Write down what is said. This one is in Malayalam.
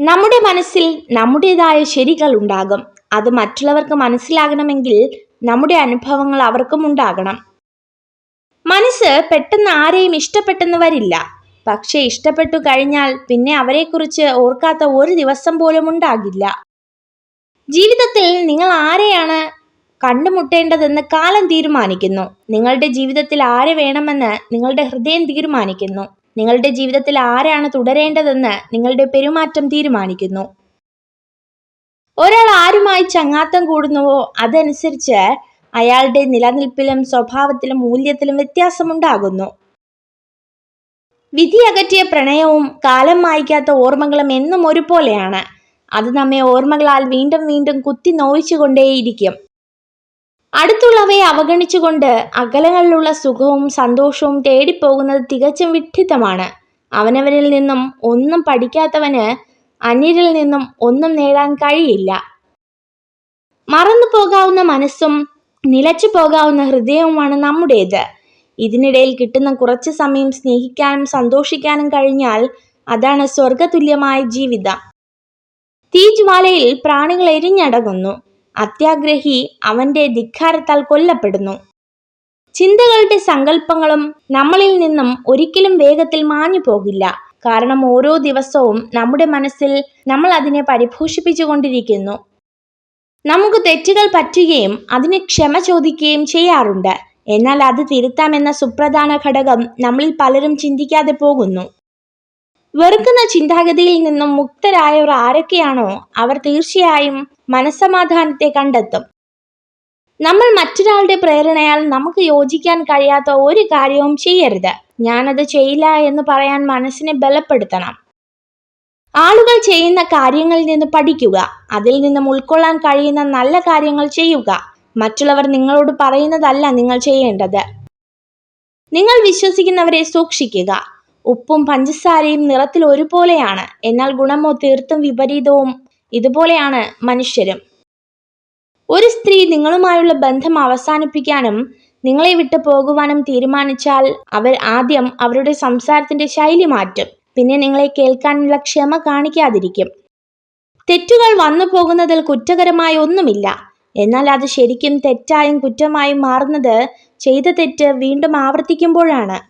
നമ്മുടെ മനസ്സിൽ നമ്മുടേതായ ശരികൾ ഉണ്ടാകും. അത് മറ്റുള്ളവർക്ക് മനസ്സിലാകണമെങ്കിൽ നമ്മുടെ അനുഭവങ്ങൾ അവർക്കും ഉണ്ടാകണം. മനസ്സ് പെട്ടെന്ന് ആരെയും ഇഷ്ടപ്പെട്ടെന്ന് വരില്ല പക്ഷെ ഇഷ്ടപ്പെട്ടു കഴിഞ്ഞാൽ പിന്നെ അവരെക്കുറിച്ച് ഓർക്കാത്ത ഒരു ദിവസം പോലും ഉണ്ടാകില്ല. ജീവിതത്തിൽ നിങ്ങൾ ആരെയാണ് കണ്ടുമുട്ടേണ്ടതെന്ന് കാലം തീരുമാനിക്കുന്നു. നിങ്ങളുടെ ജീവിതത്തിൽ ആരെ വേണമെന്ന് നിങ്ങളുടെ ഹൃദയം തീരുമാനിക്കുന്നു. നിങ്ങളുടെ ജീവിതത്തിൽ ആരാണ് തുടരേണ്ടതെന്ന് നിങ്ങളുടെ പെരുമാറ്റം തീരുമാനിക്കുന്നു. ഒരാൾ ആരുമായി ചങ്ങാത്തം കൂടുന്നുവോ അതനുസരിച്ച് അയാളുടെ നിലനിൽപ്പിലും സ്വഭാവത്തിലും മൂല്യത്തിലും വ്യത്യാസമുണ്ടാകുന്നു. വിധി അകറ്റിയ പ്രണയവും കാലം മായ്ക്കാത്ത ഓർമ്മകളും എന്നും ഒരുപോലെയാണ്. അത് നമ്മെ ഓർമ്മകളാൽ വീണ്ടും വീണ്ടും കുത്തി നോയിച്ചുകൊണ്ടേയിരിക്കും. അടുത്തുള്ളവയെ അവഗണിച്ചുകൊണ്ട് അകലങ്ങളിലുള്ള സുഖവും സന്തോഷവും തേടിപ്പോകുന്നത് തികച്ചും വിഡ്ഢിത്തമാണ് അവനവരിൽ നിന്നും ഒന്നും പഠിക്കാത്തവന് അന്യരിൽ നിന്നും ഒന്നും നേടാൻ കഴിയില്ല. മറന്നു പോകാവുന്ന മനസ്സും നിലച്ചു പോകാവുന്ന ഹൃദയവുമാണ് നമ്മുടേത്. ഇതിനിടയിൽ കിട്ടുന്ന കുറച്ച് സമയം സ്നേഹിക്കാനും സന്തോഷിക്കാനും കഴിഞ്ഞാൽ അതാണ് സ്വർഗതുല്യമായ ജീവിതം. തീജ്വാലയിൽ പ്രാണികൾ എരിഞ്ഞടങ്ങുന്നു. അത്യാഗ്രഹി അവന്റെ ധിക്കാരത്താൽ കൊല്ലപ്പെടുന്നു. ചിന്തകളുടെ സങ്കല്പങ്ങളും നമ്മളിൽ നിന്നും ഒരിക്കലും വേഗത്തിൽ മാഞ്ഞു പോകില്ല കാരണം ഓരോ ദിവസവും നമ്മുടെ മനസ്സിൽ നമ്മൾ അതിനെ പരിപോഷിപ്പിച്ചുകൊണ്ടിരിക്കുന്നു. നമുക്ക് തെറ്റുകൾ പറ്റുകയും അതിന് ക്ഷമ ചോദിക്കുകയും ചെയ്യാറുണ്ട്. എന്നാൽ അത് തിരുത്താമെന്ന സുപ്രധാന ഘടകം നമ്മളിൽ പലരും ചിന്തിക്കാതെ പോകുന്നു. വെറുക്കുന്ന ചിന്താഗതിയിൽ നിന്നും മുക്തരായവർ ആരൊക്കെയാണോ അവർ തീർച്ചയായും മനസ്സമാധാനത്തെ കണ്ടെത്തും. നമ്മൾ മറ്റൊരാളുടെ പ്രേരണയാൽ നമുക്ക് യോജിക്കാൻ കഴിയാത്ത ഒരു കാര്യവും ചെയ്യരുത്. ഞാനത് ചെയ്യില്ല എന്ന് പറയാൻ മനസ്സിനെ ബലപ്പെടുത്തണം. ആളുകൾ ചെയ്യുന്ന കാര്യങ്ങളിൽ നിന്ന് പഠിക്കുക. അതിൽ നിന്നും ഉൾക്കൊള്ളാൻ കഴിയുന്ന നല്ല കാര്യങ്ങൾ ചെയ്യുക. മറ്റുള്ളവർ നിങ്ങളോട് പറയുന്നതല്ല നിങ്ങൾ ചെയ്യേണ്ടത്. നിങ്ങൾ വിശ്വസിക്കുന്നവരെ സൂക്ഷിക്കുക. ഉപ്പും പഞ്ചസാരയും നിറത്തിൽ ഒരുപോലെയാണ്. എന്നാൽ ഗുണമോ തീർത്തും വിപരീതവും ഇതുപോലെയാണ് മനുഷ്യരും. ഒരു സ്ത്രീ നിങ്ങളുമായുള്ള ബന്ധം അവസാനിപ്പിക്കാനും നിങ്ങളെ വിട്ടു പോകുവാനും തീരുമാനിച്ചാൽ അവർ ആദ്യം അവരുടെ സംസാരത്തിന്റെ ശൈലി മാറ്റും. പിന്നെ നിങ്ങളെ കേൾക്കാനുള്ള ക്ഷമ കാണിക്കാതിരിക്കും. തെറ്റുകൾ വന്നു പോകുന്നതിൽ കുറ്റകരമായ ഒന്നുമില്ല. എന്നാൽ അത് ശരിക്കും തെറ്റായും കുറ്റമായും മാറുന്നത് ചെയ്ത തെറ്റ് വീണ്ടും ആവർത്തിക്കുമ്പോഴാണ്.